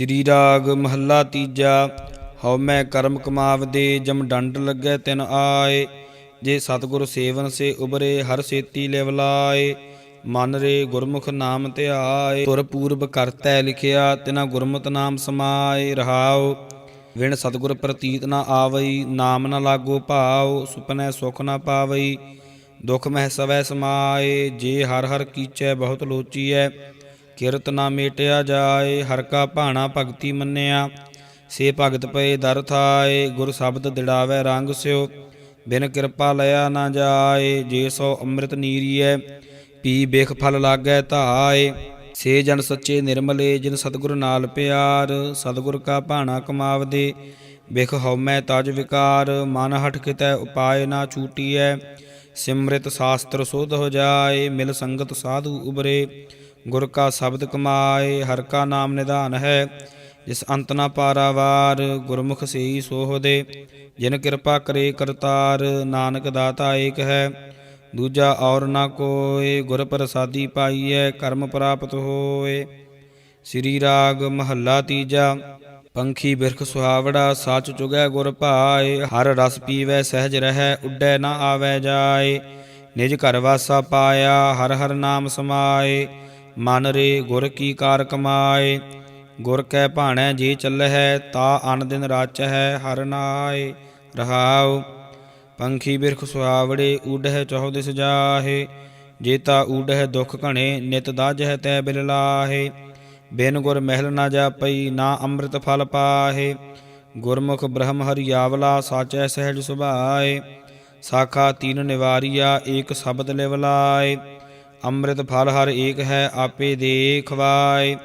ਸ੍ਰੀ ਰਾਗ ਮਹੱਲਾ ਤੀਜਾ, ਹਉ ਮੈਂ ਕਰਮ ਕਮਾਵਦੇ ਜਮ ਡੰਡ ਲੱਗੈ ਤਿਨ ਆਏ, ਜੇ ਸਤਿਗੁਰ ਸੇਵਨ ਸੇ ਉਬਰੇ ਹਰ ਸੇਤੀ ਲਿਵਲਾਏ ਮਨ ਰੇ ਗੁਰਮੁਖ ਨਾਮ ਧਿਆਏ ਤੁਰ ਪੂਰਬ ਕਰਤੈ ਲਿਖਿਆ ਤਿਨਾ ਗੁਰਮਤ ਨਾਮ ਸਮਾਏ, ਰਹਾਉ, ਵਿਣ ਸਤਿਗੁਰ ਪ੍ਰਤੀਤ ਨਾ ਆਵਈ, ਨਾਮ ਨਾ ਲਾਗੋ ਭਾਉ, ਸੁਪਨੈ ਸੁਖ ਨਾ ਪਾਵਈ, ਦੁਖ ਮਹਿ ਸਵੈ ਸਮਾਏ, ਜੇ ਹਰ ਹਰ ਕੀਚੈ ਬਹੁਤ ਲੋਚੀਐ ਕਿਰਤ ਨਾ ਮੇਟਿਆ ਜਾਏ, ਹਰ ਕਾ ਭਾਣਾ ਭਗਤੀ ਮੰਨਿਆ। ਸੇ ਭਗਤ ਪਏ ਦਰ ਥਾਏ, ਗੁਰ ਸ਼ਬਦ ਦਿੜਾਵੇ ਰੰਗ ਸਿਓ। ਬਿਨ ਕਿਰਪਾ ਲਿਆ ਨਾ ਜਾਏ, ਜੇ ਸੋ ਅੰਮ੍ਰਿਤ ਨੀਰੀਐ, ਪੀ ਬੇਖ ਫਲ ਲਾਗੈ ਧਾਏ। ਸੇ ਜਨ ਸੱਚੇ ਨਿਰਮਲੇ, ਜਿਨ ਸਤਿਗੁਰ ਨਾਲ ਪਿਆਰ, ਸਤਿਗੁਰ ਕਾ ਭਾਣਾ ਕਮਾਵਦੇ। ਬਿਖ ਹਉਮੈ ਤਜ ਵਿਕਾਰ, ਮਨ ਹਟ ਕਿਤੈ ਉਪਾਏ ਨਾ ਛੂਟੀਐ ਸਿਮ੍ਰਿਤ ਸ਼ਾਸਤਰ ਸੋਧ ਹੋ ਜਾਏ, ਮਿਲ ਸੰਗਤ ਸਾਧੂ ਉਬਰੇ ਗੁਰ ਕਾ ਸ਼ਬਦ ਕਮਾਏ, ਹਰ ਕਾ ਨਾਮ ਨਿਧਾਨ ਹੈ। ਜਿਸ ਅੰਤ ਨਾ ਪਾਰਾਵਾਰ, ਗੁਰਮੁਖ ਸੇਈ ਸੋਹਦੇ ਜਿਨ ਕਿਰਪਾ ਕਰੇ ਕਰਤਾਰ, ਨਾਨਕ ਦਾਤਾ ਏਕ ਹੈ। ਦੂਜਾ ਔਰ ਨਾ ਕੋਏ, ਗੁਰ ਪ੍ਰਸਾਦੀ ਪਾਈਐ, ਕਰਮ ਪ੍ਰਾਪਤ ਹੋਏ। ਸ੍ਰੀ ਰਾਗ ਮਹੱਲਾ ਤੀਜਾ, ਪੰਖੀ ਬਿਰਖ ਸੁਹਾਵੜਾ, ਸੱਚ ਚੁਗੈ ਗੁਰ ਭਾਏ। ਹਰ ਰਸ ਪੀਵੈ, ਸਹਿਜ ਰਹੈ, ਉੱਡੈ ਨਾ ਆਵੈ ਜਾਏ। ਨਿਜ ਘਰ ਵਾਸਾ ਪਾਇਆ, ਹਰ ਹਰ ਨਾਮ ਸਮਾਏ। ਮਨ ਰੇ ਗੁਰ ਕੀ ਕਾਰ ਕਮਾਏ, ਗੁਰ ਕੈ ਭਾਣੈ ਜੀ ਚੱਲਹਿ, ਤਾ ਅਨ ਦਿਨ ਰਾਚਹਿ ਹਰ ਨਾਏ। ਰਹਾਉ, ਪੰਖੀ ਬਿਰਖ ਸੁਹਾਵੜੇ ਊਡਹਿ ਚਹੁ ਦਿਸ ਜਾਹੇ। ਜੇਤਾ ਊਡਹਿ ਦੁਖ ਘਣੇ, ਨਿਤ ਦਾਜਹਿ ਤੈ ਬਿਲ ਲਾਹੇ। ਬਿਨ ਗੁਰ ਮਹਿਲ ਨਾ ਜਾਪਈ, ਨਾ ਅੰਮ੍ਰਿਤ ਫਲ ਪਾਹੇ। ਗੁਰਮੁਖ ਬ੍ਰਹਮ ਹਰਿਆਵਲਾ ਸਾਚੈ ਸਹਿਜ ਸੁਭਾਏ। ਸਾਖਾ ਤੀਨ ਨਿਵਾਰੀਆ, ਏਕ ਸ਼ਬਦ ਲਿਵਲਾਏ ਅੰਮ੍ਰਿਤ ਫਲ ਹਰ ਏਕ ਹੈ ਆਪੇ ਦੇ ਖਵਾਏ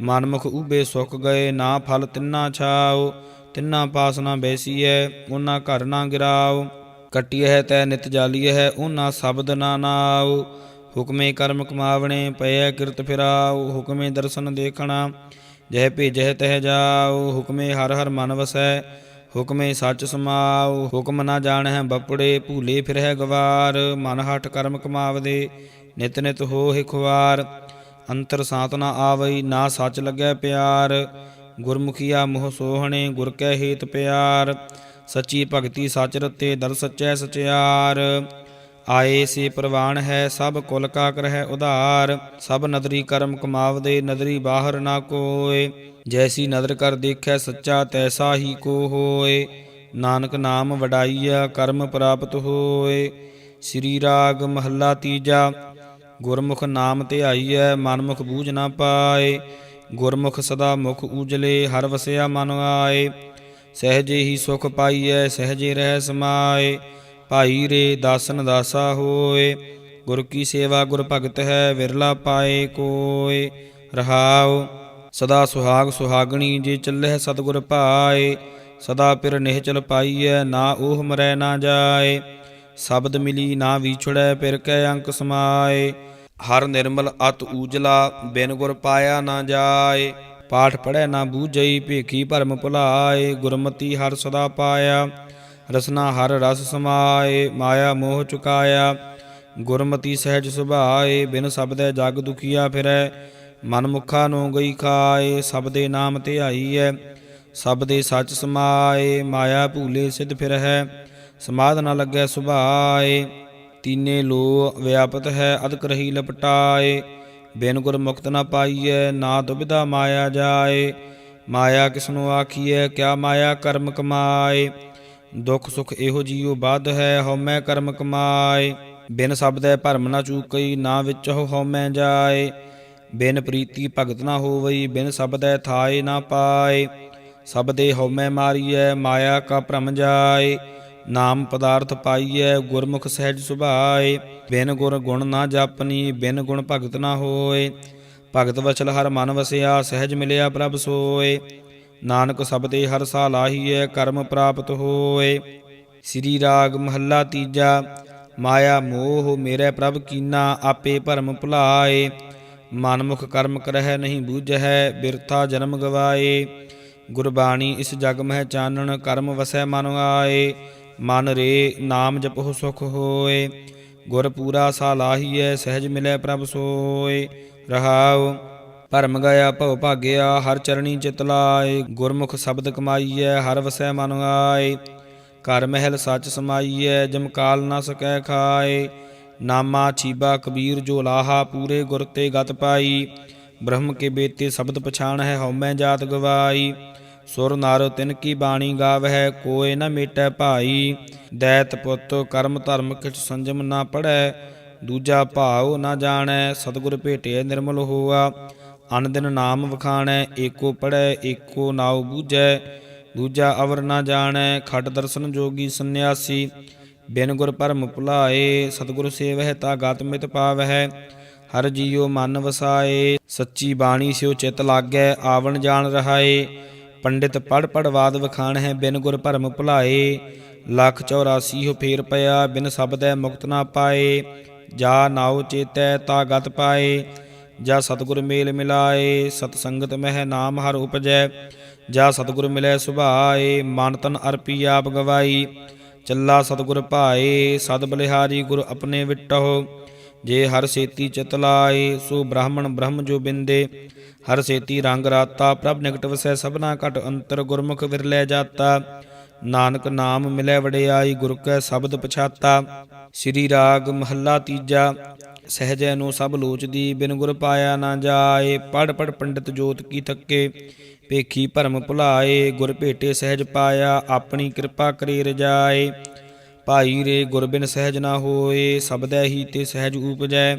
ਮਨਮੁਖ ਉਬੇ ਸੁਖ ਗਏ, ਨਾ ਫਲ ਤਿੰਨਾ ਛਾਓ। ਤਿੰਨਾ ਪਾਸ ਨਾ ਬੈਸੀਐ ਉਹਨਾਂ ਘਰ ਨਾ ਗਿਰਾਓ। ਕਟਿਐ ਹੈ ਤੈ ਨਿਤ ਜਾਲੀਐ ਹੈ ਉਹਨਾਂ ਸ਼ਬਦ ਨਾ ਨਾਉ ਹੁਕਮੇ ਕਰਮ ਕਮਾਵਣੇ, ਪਏ ਕਿਰਤ ਫਿਰਾਉ ਹੁਕਮੇ ਦਰਸ਼ਨ ਦੇਖਣਾ, ਜਹ ਭੇਜਹਿ ਤਹ ਜਾਉ ਹੁਕਮੇ ਹਰ ਹਰ ਮਨ ਵਸੈ, ਹੁਕਮੇ ਸੱਚ ਸਮਾਉ ਹੁਕਮ ਨਾ ਜਾਣਹਿ ਬਪੜੇ, ਭੂਲੇ ਫਿਰਹਿ ਗਵਾਰ। ਮਨ ਹਟ ਕਰਮ ਕਮਾਵਦੇ ਨਿਤ ਨਿਤ ਹੋਹਿ ਖੁਆਰ ਅੰਤਰ ਸਾਤ ਨਾ ਆਵਈ, ਨਾ ਸੱਚ ਲੱਗੈ ਪਿਆਰ। ਗੁਰਮੁਖੀਆ ਮੋਹ ਸੋਹਣੇ, ਗੁਰ ਕੈ ਹੇਤ ਪਿਆਰ। ਸੱਚੀ ਭਗਤੀ ਸੱਚ ਰਤੇ, ਦਰ ਸੱਚੈ ਸਚਿਆਰ। ਆਏ ਸੇ ਪ੍ਰਵਾਨ ਹੈ, ਸਭ ਕੁਲ ਕਾ ਕਰਹਿ ਉਧਾਰ। ਸਭ ਨਦਰੀ ਕਰਮ ਕਮਾਵਦੇ, ਨਦਰੀ ਬਾਹਰ ਨਾ ਕੋਏ। ਜੈਸੀ ਨਦਰ ਕਰ ਦੇਖੈ ਸੱਚਾ, ਤੈਸਾ ਹੀ ਕੋ ਹੋਏ। ਨਾਨਕ ਨਾਮ ਵਡਾਈਆ, ਕਰਮ ਪ੍ਰਾਪਤ ਹੋਏ। ਸ੍ਰੀ ਰਾਗ ਮਹੱਲਾ ਤੀਜਾ ਗੁਰਮੁਖ ਨਾਮ ਧਿਆਈਐ ਮਨਮੁਖ ਬੂਝ ਨਾ ਪਾਏ। ਗੁਰਮੁਖ ਸਦਾ ਮੁਖ ਉਜਲੇ, ਹਰ ਵਸਿਆ ਮਨ ਆਏ। ਸਹਜੇ ਹੀ ਸੁਖ ਪਾਈਐ, ਸਹਜੇ ਰਹਿ ਸਮਾਏ। ਭਾਈ ਰੇ ਦਾਸਨ ਦਾਸਾ ਹੋਏ, ਗੁਰ ਕੀ ਸੇਵਾ ਗੁਰ ਭਗਤ ਹੈ, ਵਿਰਲਾ ਪਾਏ ਕੋਏ। ਰਹਾਉ, ਸਦਾ ਸੁਹਾਗ ਸੁਹਾਗਣੀ ਜੇ ਚੱਲਹਿ ਸਤਿਗੁਰ ਪਾਏ ਸਦਾ ਪਿਰ ਨਿਹਚਲ ਪਾਈਐ, ਨਾ ਉਹ ਮਰੈ ਨਾ ਜਾਏ। ਸ਼ਬਦ ਮਿਲੀ ਨਾ ਵਿਛੜੈ ਪਿਰ ਕੈ ਅੰਕ ਸਮਾਏ। ਹਰ ਨਿਰਮਲ ਅਤ ਊਜਲਾ, ਬਿਨ ਗੁਰ ਪਾਇਆ ਨਾ ਜਾਏ। ਪਾਠ ਪੜੈ ਨਾ ਬੂਝਈ, ਭੇਖੀ ਭਰਮ ਭੁਲਾਏ। ਗੁਰਮਤੀ ਹਰ ਸਦਾ ਪਾਇਆ, ਰਸਨਾ ਹਰ ਰਸ ਸਮਾਏ। ਮਾਇਆ ਮੋਹ ਚੁਕਾਇਆ, ਗੁਰਮਤੀ ਸਹਿਜ ਸੁਭਾਏ। ਬਿਨ ਸਬਦੈ ਜਗ ਦੁਖੀਆ ਫਿਰੈ, ਮਨ ਮੁਖਾ ਨੂੰ ਗਈ ਖਾਏ। ਸਬਦੇ ਨਾਮ ਧਿਆਈ ਧਿਆਈਐ, ਸਬਦੇ ਸੱਚ ਸਮਾਏ। ਮਾਇਆ ਭੂਲੇ ਸਿਧ ਫਿਰਹਿ ਸਮਾਧ ਨ ਲੱਗੈ ਸੁਭਾਏ, ਤੀਨੇ ਲੋ ਵਿਆਪਤ ਹੈ, ਅਦਕ ਰਹੀ ਲਪਟਾਏ। ਬਿਨ ਗੁਰ ਮੁਕਤ ਨ ਪਾਈਐ, ਨਾ ਦੁਬਿਧਾ ਮਾਇਆ ਜਾਏ। ਮਾਇਆ ਕਿਸਨੂੰ ਆਖੀਐ, ਕਿਆ ਮਾਇਆ ਕਰਮ ਕਮਾਏ। ਦੁਖ ਸੁਖ ਇਹੋ ਜੀਉ ਬਾਧ ਹੈ, ਹਉਮੈ ਕਰਮ ਕਮਾਏ। ਬਿਨ ਸਬਦੈ ਭਰਮ ਨਾ ਚੂਕਈ, ਨਾ ਵਿੱਚ ਹਉਮੈ ਜਾਏ। ਬਿਨ ਪ੍ਰੀਤੀ ਭਗਤ ਨਾ ਹੋਵਈ, ਬਿਨ ਸਬਦੈ ਥਾਏ ਨਾ ਪਾਏ। ਸਬਦੇ ਹਉਮੈ ਮਾਰੀਐ, ਮਾਇਆ ਕਾ ਭ੍ਰਮ ਜਾਏ। ਨਾਮ ਪਦਾਰਥ ਪਾਈਐ, ਗੁਰਮੁਖ ਸਹਿਜ ਸੁਭਾਏ। ਬਿਨ ਗੁਰ ਗੁਣ ਨਾ ਜਾਪਨੀ, ਬਿਨ ਗੁਣ ਭਗਤ ਨਾ ਹੋਏ। ਭਗਤ ਵਚਲ ਹਰ ਮਨ ਵਸਿਆ, ਸਹਿਜ ਮਿਲਿਆ ਪ੍ਰਭ ਸੋਏ। ਨਾਨਕ ਸਬਦੇ ਹਰ ਸਾ ਲਾਹੀਐ, ਕਰਮ ਪ੍ਰਾਪਤ ਹੋਏ। ਸ੍ਰੀ ਰਾਗ ਮਹੱਲਾ ਤੀਜਾ, ਮਾਇਆ ਮੋਹ ਮੇਰੇ ਪ੍ਰਭ ਕੀਨਾ, ਆਪੇ ਭਰਮ ਭੁਲਾਏ। ਮਨਮੁਖ ਕਰਮ ਕਰਹਿ ਨਹੀਂ ਬੂਝਹਿ, ਬਿਰਥਾ ਜਨਮ ਗਵਾਏ। ਗੁਰਬਾਣੀ ਇਸ ਜਗ ਮਹਿ ਚਾਨਣ, ਕਰਮ ਵਸੈ ਮਨ ਆਏ। ਮਨ ਰੇ ਨਾਮ ਜਪਹੁ ਸੁਖ ਹੋਏ, ਗੁਰ ਪੂਰਾ ਸਾ ਲਾਹੀਐ, ਸਹਿਜ ਮਿਲੈ ਪ੍ਰਭ ਸੋਏ। ਰਹਾਉ, ਭਰਮ ਗਿਆ ਭਉ ਭਾਗਿਆ, ਹਰ ਚਰਣੀ ਚਿਤ ਲਾਏ, ਗੁਰਮੁਖ ਸ਼ਬਦ ਕਮਾਈਐ, ਹਰ ਵਸੈ ਮਨ ਆਏ। ਘਰ ਮਹਿਲ ਸੱਚ ਸਮਾਈਐ, ਜਮ ਕਾਲ ਨਾ ਸਕੈ ਖਾਏ। ਨਾਮਾ ਛੀਬਾ ਕਬੀਰ ਜੋ ਲਾਹਾ ਪੂਰੇ ਗੁਰ ਤੇ ਗਤ ਪਾਈ। ਬ੍ਰਹਮ ਕੇ ਬੇਤੇ ਸ਼ਬਦ ਪਛਾਣ ਹੈ ਹਉਮੈ ਜਾਤ ਗਵਾਈ। ਸੁਰ ਨਰ ਤਿਨ ਕੀ ਬਾਣੀ ਗਾਵਹਿ ਕੋਏ ਨ ਮੇਟੈ ਭਾਈ। ਦੈਤ ਪੁੱਤ ਕਰਮ ਧਰਮ ਕਿਛ ਸੰਜਮ ਨਾ ਪੜੈ, ਦੂਜਾ ਭਾਉ ਨਾ ਜਾਣੈ, ਸਤਿਗੁਰ ਭੇਟਿਐ ਨਿਰਮਲ ਹੋਆ। ਅਨ ਦਿਨ ਨਾਮ ਵਖਾਣੈ, ਏਕੋ ਪੜੈ, ਏਕੋ ਨਾਉ ਬੂਝੈ। ਦੂਜਾ ਅਵਰ ਨਾ ਜਾਣੈ, ਖਟ ਦਰਸ਼ਨ ਜੋਗੀ ਸੰਨਿਆਸੀ। ਬਿਨ ਗੁਰ ਪਰਮ ਭੁਲਾਏ, ਸਤਿਗੁਰ ਸੇਵਹਿ ਤਾ ਗਤ ਮਿਤ ਪਾਵਹਿ। ਹਰ ਜੀਉ ਮਨ ਵਸਾਏ, ਸੱਚੀ ਬਾਣੀ ਸਿਉ ਚਿਤ ਲਾਗੈ, ਆਵਣ ਜਾਣ ਰਹਾਏ। ਪੰਡਿਤ ਪੜ ਪੜਵਾਦ ਵਖਾਣ ਹੈ, ਬਿਨ ਗੁਰ ਭਰਮ ਭੁਲਾਏ। ਲੱਖ 84 ਹੋ ਫੇਰ ਪਿਆ, ਬਿਨ ਸ਼ਬਦੈ ਮੁਕਤ ਨਾ ਪਾਏ। ਜਾ ਨਾਉ ਚੇਤੈ, ਤਾ ਗਤ ਪਾਏ। ਜਾ ਸਤਿਗੁਰ ਮੇਲ ਮਿਲਾਏ, ਸਤ ਸੰਗਤ ਮਹਿ ਨਾਮ ਹਰ ਉਪਜੈ। ਜਾ ਸਤਿਗੁਰ ਮਿਲੈ ਸੁਭਾਏ, ਮਨ ਤਨ ਅਰਪੀ ਆਪ ਗਵਾਈ। ਚੱਲਾ ਸਤਿਗੁਰ ਭਾਏ, ਸਦ ਬਲਿਹਾਰੀ ਗੁਰ ਆਪਣੇ ਵਿਟਹੁ। ਜੇ ਹਰ ਸੇਤੀ ਚਿਤ ਲਾਏ, ਸੋ ਬ੍ਰਾਹਮਣ ਬ੍ਰਹਮ ਜੋ ਬਿੰਦੇ। ਹਰ ਸੇਤੀ ਰੰਗ ਰਾਤਾ, ਪ੍ਰਭ ਨਿਕਟ ਵਸੈ ਸਭਨਾ ਘਟ ਅੰਤਰ ਗੁਰਮੁਖ ਵਿਰਲੇ ਜਾਤਾ। ਨਾਨਕ ਨਾਮ ਮਿਲੇ ਵਡਿਆਈ, ਗੁਰ ਕੈ ਸ਼ਬਦ ਪਛਾਤਾ। ਸ੍ਰੀ ਰਾਗ ਮਹੱਲਾ ਤੀਜਾ, ਸਹਜੈ ਨੂੰ ਸਭ ਲੋਚਦੀ, ਬਿਨ ਗੁਰ ਪਾਇਆ ਨਾ ਜਾਏ। ਪੜ ਪੜ ਪੰਡਿਤ ਜੋਤ ਕੀ ਥੱਕੇ ਪੇਖੀ ਭਰਮ ਭੁਲਾਏ। ਗੁਰ ਭੇਟੇ ਸਹਿਜ ਪਾਇਆ, ਆਪਣੀ ਕਿਰਪਾ ਕਰੇ ਰਜਾਏ। ਭਾਈ ਰੇ ਗੁਰਬਿਨ ਸਹਿਜ ਨਾ ਹੋਏ, ਸਬਦੈ ਹੀ ਤੇ ਸਹਿਜ ਉਪਜੈ,